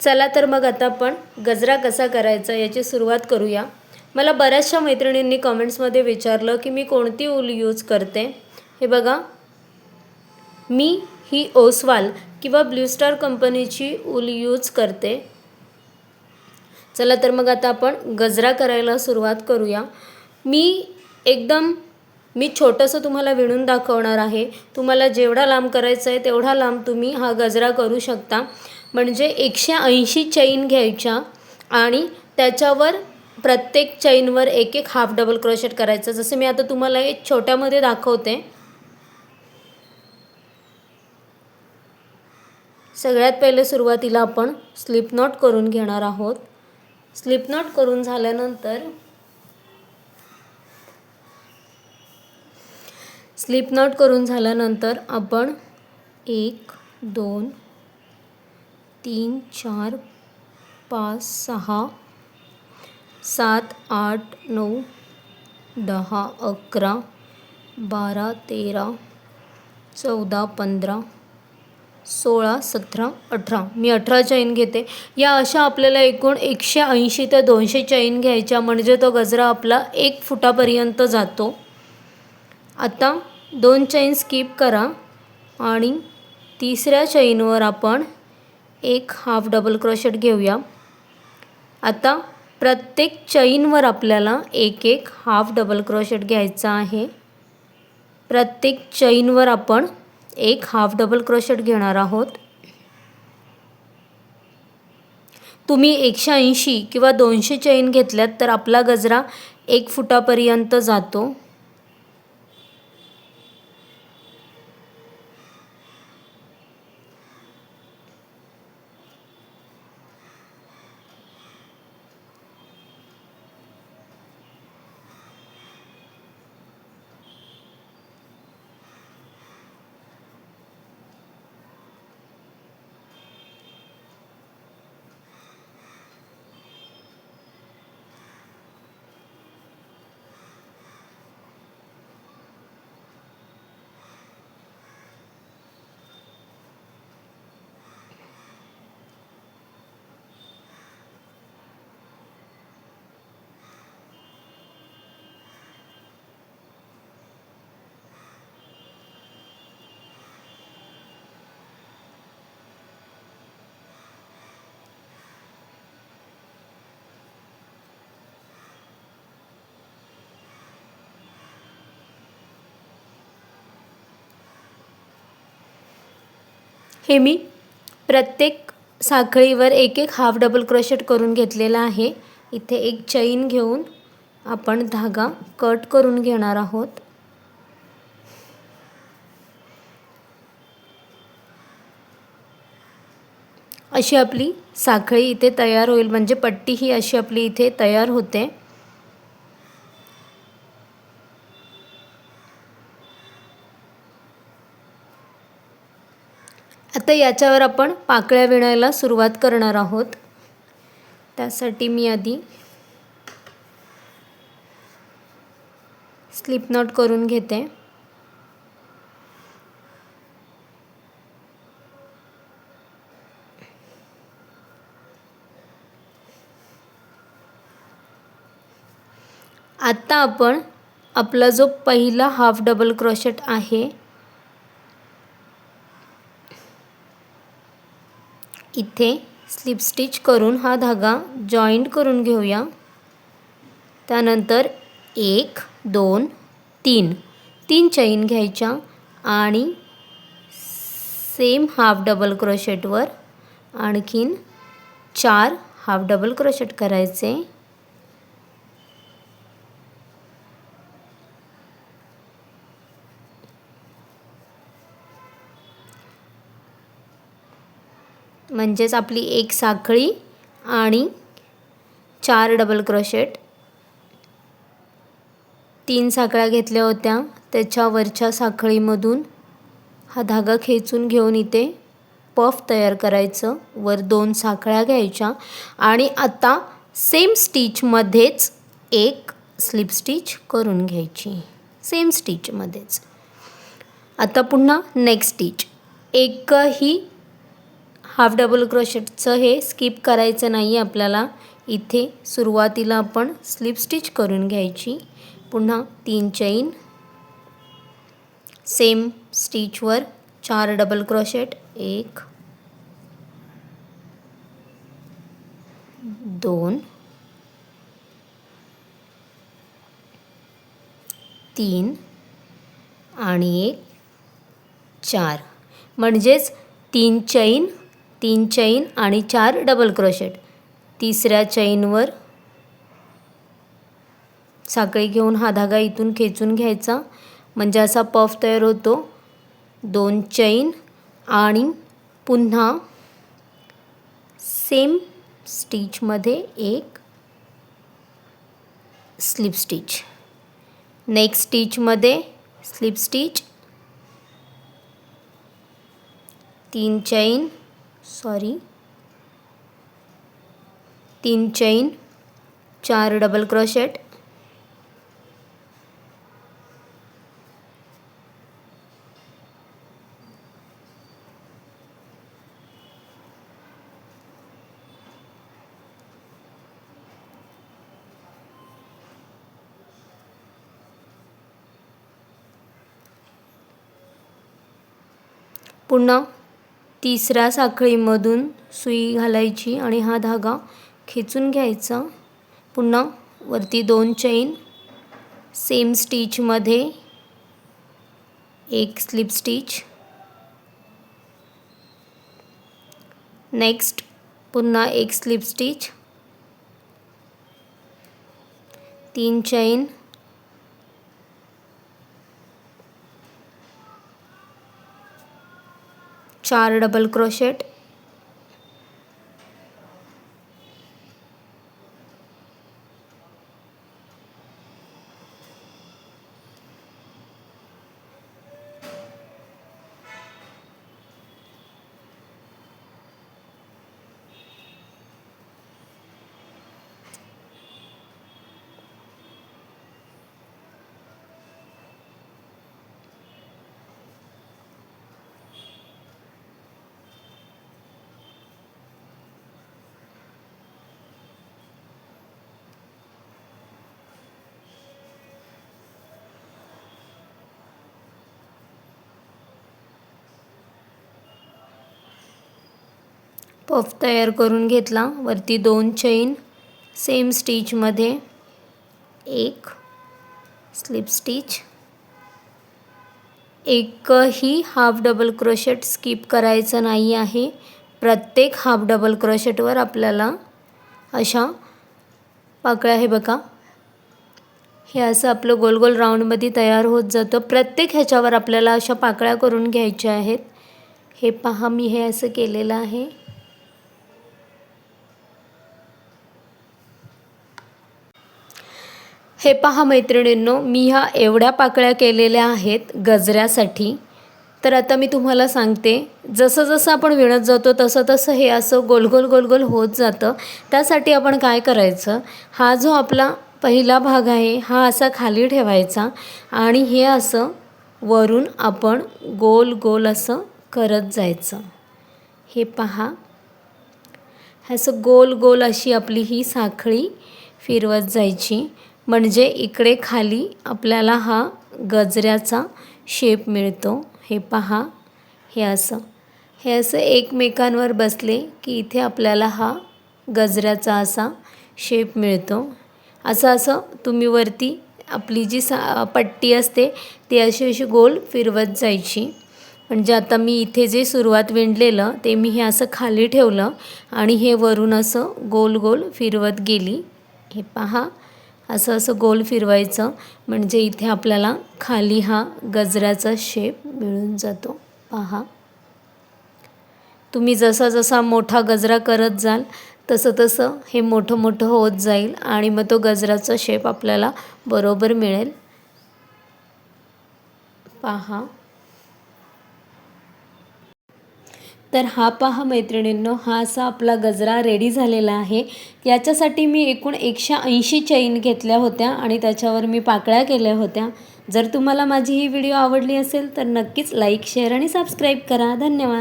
चला तर मग आता आपण गजरा कसा करायचा याची सुरुवात करूया. मला बऱ्याचशा मैत्रिणींनी कमेंट्समध्ये विचारलं की मी कोणती ऊल यूज करते? हे बघा. मी ही ओसवाल किंवा ब्ल्यू स्टार कंपनीची ऊल यूज करते. चला तर मग आता आपण गजरा करायला सुरुवात करूया. मी एकदम मी छोटंसं तुम्हाला विणून दाखवणार आहे. तुम्हाला जेवढा लांब करायचा आहे तेवढा लांब तुम्ही हा गजरा करू शकता. म्हणजे एकशे ऐंशी चैन घ्यायच्या आणि त्याच्यावर प्रत्येक चैनवर एक एक हाफ डबल क्रोशेट करायचं. जसं मी आता तुम्हाला एक छोट्यामध्ये दाखवते. सगळ्यात पहिले सुरुवातीला आपण स्लिप नॉट करून घेणार आहोत. स्लिप नॉट करून झाल्यानंतर स्लिप नॉट करून झाल्यानंतर आपण एक दोन तीन चार पाच सहा सात आठ नऊ दहा अकरा बारा तेरा चौदा पंधरा सोळा सतरा अठरा. मी अठरा चैन घेते. या अशा आपल्याला एकूण एकशे ऐंशी ते दोनशे चैन घ्यायच्या. म्हणजे तो गजरा आपला एक फुटापर्यंत जातो. आता दोन चैन स्किप करा. आणि तिसऱ्या चैनवर आपण एक हाफ डबल क्रोशेट घेऊया. आता प्रत्येक चैनवर आपल्याला एक एक हाफ डबल क्रोशेट घ्यायचा आहे. प्रत्येक चैनवर आपण एक हाफ डबल क्रोशेट घेणार आहोत. तुम्ही एकशे ऐंशी किंवा दोनशे चैन घेतल्यात तर आपला गजरा एक फुटापर्यंत जातो. हे मी प्रत्येक साखळीवर एक एक हाफ डबल क्रोशेट करून घेतलेला आहे. इथे एक चैन घेऊन आपण धागा कट करून घेणार आहोत. अशी आपली साखळी इथे तयार होईल. म्हणजे पट्टी ही अशी आपली इथे तयार होते. आता याच्यावर आपण पाकळ्या विणायला सुरुवात करणार आहोत. त्यासाठी मी आधी स्लिप नॉट करून घेते. आत्ता आपण आपला जो पहिला हाफ डबल क्रोशेट आहे इथे स्लिप स्टिच करून हा धागा जॉईंट करून घेऊया. त्यानंतर एक दोन तीन. तीन चैन घ्यायच्या आणि सेम हाफ डबल क्रोशेटवर आणखीन चार हाफ डबल क्रोशेट करायचे. म्हणजेच आपली एक साखळी आणि चार डबल क्रोशेट तीन साखळ्या घेतल्या होत्या. त्याच्यावरच्या साखळीमधून हा धागा खेचून घेऊन इथे पफ तयार करायचं. वर दोन साखळ्या घ्यायच्या. आणि आता सेम स्टिचमध्येच एक स्लिप स्टिच करून घ्यायची. सेम स्टिचमध्येच आता पुन्हा नेक्स्ट स्टिच एकही हाफ डबल क्रोशेटचं हे स्किप करायचं नाही आपल्याला. इथे सुरुवातीला आपण स्लिप स्टिच करून घ्यायची. पुन्हा तीन चैन. सेम स्टिचवर चार डबल क्रोशेट. एक दोन तीन आणि एक चार. म्हणजेच तीन चैन तीन चैन आणि चार डबल क्रोशेट तिसऱ्या चैनवर साखळी घेऊन हा धागा इथून खेचून घ्यायचा. म्हणजे असा पफ तयार होतो. दोन चैन आणि पुन्हा सेम स्टिचमध्ये एक स्लिप स्टिच नेक्स्ट स्टिचमध्ये स्लिप स्टिच तीन चैन सॉरी. तीन चैन चार डबल क्रोशेट. पुन्हा. तिसऱ्या साखळीमधून सुई घालायची आणि हा धागा खेचून घ्यायचा. पुन्हा वरती दोन चैन सेम स्टिचमध्ये एक स्लिप स्टिच नेक्स्ट पुन्हा एक स्लिप स्टिच तीन चैन चार डबल क्रोशेट. पफ तयार करून घेतला. वरती दोन चैन सेम स्टिचमध्ये एक स्लिप स्टिच एकही हाफ डबल क्रोशेट स्किप करायचं नाही आहे. प्रत्येक हाफ डबल क्रोशेटवर आपल्याला अशा पाकळ्या हे बघा. हे असं आपलं गोल गोल राऊंडमध्ये तयार होत जातं. प्रत्येक ह्याच्यावर आपल्याला अशा पाकळ्या करून घ्यायच्या आहेत. हे पहा मी हे असं केलेलं आहे. हे पहा मैत्रिणींनो मी ह्या एवढ्या पाकळ्या केलेल्या आहेत गजऱ्यासाठी. तर आता मी तुम्हाला सांगते जसं जसं आपण विणत जातो तसं तसं हे असं गोल गोल गोल गोल होत जातं. त्यासाठी आपण काय करायचं हा जो आपला पहिला भाग आहे हा असा खाली ठेवायचा आणि हे असं वरून आपण गोल गोल असं करत जायचं. हे पहा. असं गोल गोल अशी आपली ही साखळी फिरवत जायची. म्हणजे इकडे खाली आपल्याला हा गजऱ्याचा शेप मिळतो. हे पहा. हे असं. हे असं एकमेकांवर बसले की इथे आपल्याला हा गजऱ्याचा असा शेप मिळतो. असं असं तुम्ही वरती आपली जी सा पट्टी असते ती अशी अशी गोल फिरवत जायची. म्हणजे आता मी इथे जे सुरुवात विणलेलं ते मी हे असं खाली ठेवलं आणि हे वरून असं गोल गोल फिरवत गेली. हे पहा. असं असं गोल फिरवायचं. म्हणजे इथे आपल्याला खाली हा गजऱ्याचा शेप मिळून जातो. पहा. तुम्ही जसा जसा मोठा गजरा करत जाल तसं तसं हे मोठं मोठं होत जाईल आणि मग तो गजराचा शेप आपल्याला बरोबर मिळेल. पहा. तर हा पहा मैत्रिणींनो हा असा आपला गजरा रेडी झालेला आहे. याच्यासाठी मी एकूण एकशे ऐंशी चैन घेतल्या होत्या आणि त्याच्यावर मी पाकळ्या केल्या होत्या. जर तुम्हाला माझी ही व्हिडिओ आवडली असेल तर नक्कीच लाईक शेअर आणि सबस्क्राईब करा. धन्यवाद.